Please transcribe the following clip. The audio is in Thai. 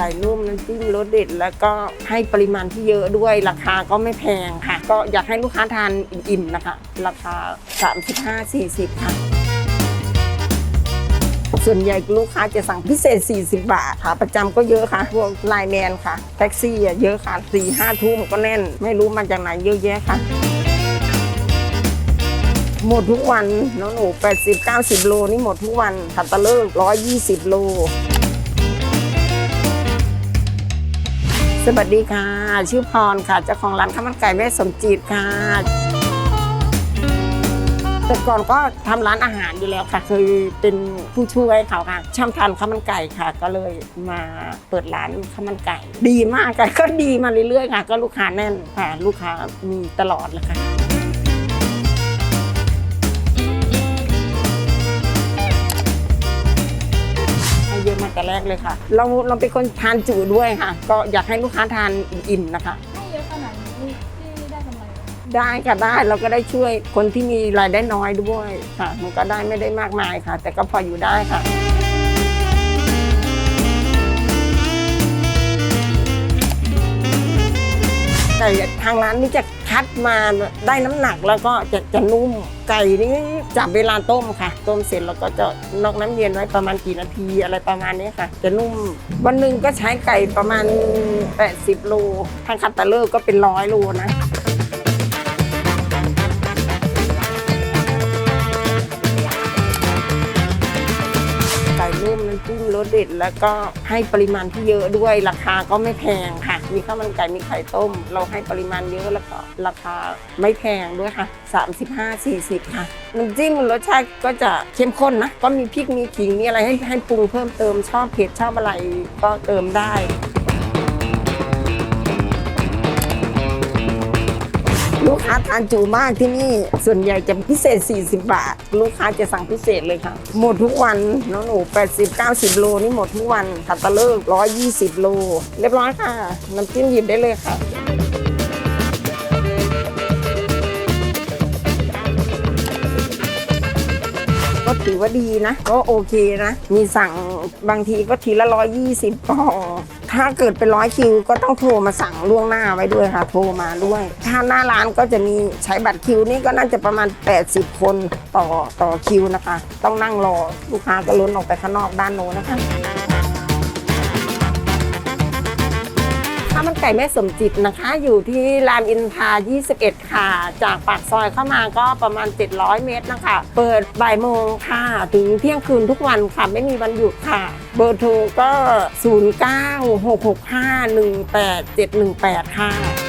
ไก่นุ่มน้ำจิ้มรสเด็ด แล้วก็ให้ปริมาณที่เยอะด้วยราคาก็ไม่แพงค่ะ ก็อยากให้ลูกค้าทานอิ่มๆนะคะ ราคา 35-40 ค่ะ ส่วนใหญ่ลูกค้าจะสั่งพิเศษ 40 บาทค่ะ ประจำก็เยอะค่ะ พวกไลน์แมนค่ะ แท็กซี่อะเยอะค่ะ4ี่ห้าทุ่มก็แน่น ไม่รู้มาจากไหนเยอะแยะค่ะ หมดทุกวันน้องหนู80 90 โลนี่หมดทุกวันขัตตะเลิก120 โล สวัสดีค่ะ ชื่อพรค่ะ เจ้าของร้านข้าวมันไก่แม่สมจิตค่ะแต่ก่อนก็ทำร้านอาหารอยู่แล้วค่ะเคยเป็นผู้ช่วยเขาค่ะช่างทานข้าวมันไก่ค่ะ ก็เลยมาเปิดร้านข้าวมันไก่ ดีมากค่ะก็ดีมาเรื่อยๆค่ะ ก็ลูกค้าแน่นค่ะ ลูกค้ามีตลอดเลยค่ะ แต่แรกเลยค่ะ เราเราเป็นคนทานจุด้วยค่ะ ก็อยากให้ลูกค้าทานอิ่มๆนะคะ ให้เยอะขนาดนี้ที่ได้กำไรไหมได้ค่ะได้เราก็ได้ช่วยคนที่มีรายได้น้อยด้วยค่ะ มันก็ได้ไม่ได้มากมายค่ะ แต่ก็พออยู่ได้ค่ะ ทางร้านนี่จะคัดมาได้น้ำหนักแล้วก็จะจะนุ่มไก่นี่จับเวลาต้มค่ะ ต้มเสร็จแล้วก็จะนอกน้ำเย็นไว้ประมาณกี่นาทีอะไรประมาณนี้ค่ะ จะนุ่ม วันหนึ่งก็ใช้ไก่ประมาณ 80โลทางคัตตาเลอร์ก็เป็นร้อยโลนะ สเด็ด แล้วก็ให้ปริมาณที่เยอะด้วยราคาก็ไม่แพงค่ะ มีข้าวมันไก่มีไข่ต้ม เราให้ปริมาณเยอะแล้วก็ราคาไม่แพงด้วยค่ะ 35-40 ค่ะน้ำจิ้มรสชาติก็จะเข้มข้นนะ ก็มีพริกมีขิงมีอะไรให้ให้ปรุงเพิ่มเติมชอบเผ็ดชอบอะไรก็เติมได้ ลูกค้าทานจุมากที่นี่ส่วนใหญ่จะพิเศษ 40 บาท ลูกค้าจะสั่งพิเศษเลยค่ะ หมดทุกวันน้องหนู 80 90 โลนี่หมดทุกวันขัตตะเลิก120 โล เรียบร้อยค่ะน้ำจิ้มหยิบได้เลยค่ะ ก็ถือว่าดีนะ ก็โอเคนะ มีสั่งบางทีก็ทีละร้อยยี่สิบก็พอถ้าเกิดเป็นร้อยคิวก็ต้องโทรมาสั่งล่วงหน้าไว้ด้วยค่ะ โทรมาด้วย ถ้าหน้าร้านก็จะมีใช้บัตรคิวนี่ก็น่าจะประมาณ 80 คนต่อต่อคิวนะคะ ต้องนั่งรอลูกค้าก็ล้นออกไปข้างนอกด้านโน้นนะคะ ข้าวมันไก่แม่สมจิตนะคะ อยู่ที่รามอินทรา21 ค่ะ จากปากซอยเข้ามาก็ประมาณ 700 เมตรนะคะ เปิดบ่ายโมงค่ะ ถึงเที่ยงคืนทุกวันค่ะ ไม่มีวันหยุดค่ะ เบอร์โทรก็ 09 665 18 718 ค่ะ